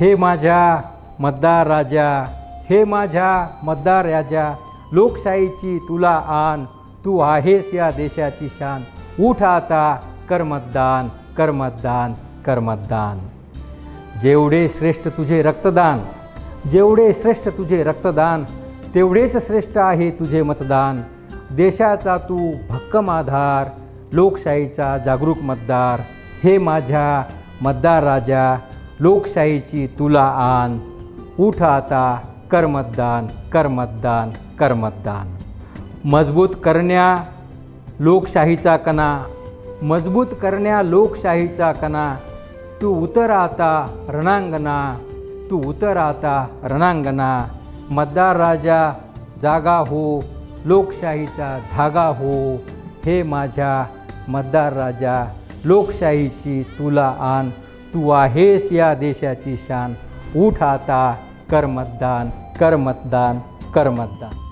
हे माझ्या मतदार राजा हे माझ्या मतदार राजा लोकशाहीची तुला आण तू आहेस या देशाची शान. उठ आता कर मतदान कर मतदान कर मतदान. जेवढे श्रेष्ठ तुझे रक्तदान जेवढे श्रेष्ठ तुझे रक्तदान तेवढेच श्रेष्ठ आहे तुझे मतदान. देशाचा तू भक्कम आधार लोकशाहीचा जागरूक मतदार. हे माझ्या मतदार राजा लोकशाहीची तुला आण. उठ आता कर्मतदान कर मतदान कर मतदान मजबूत करण्या लोकशाहीचा कणा. मजबूत करण्या लोकशाहीचा कणा. तू उतर आता रणांगणा. तू उतर आता रणांगणा. मतदार राजा जागा हो. लोकशाहीचा धागा हो. हे माझ्या मतदार राजा लोकशाहीची तुला आण. तू आहेस या देशाची शान. उठ आता कर मतदान कर मतदान कर मतदान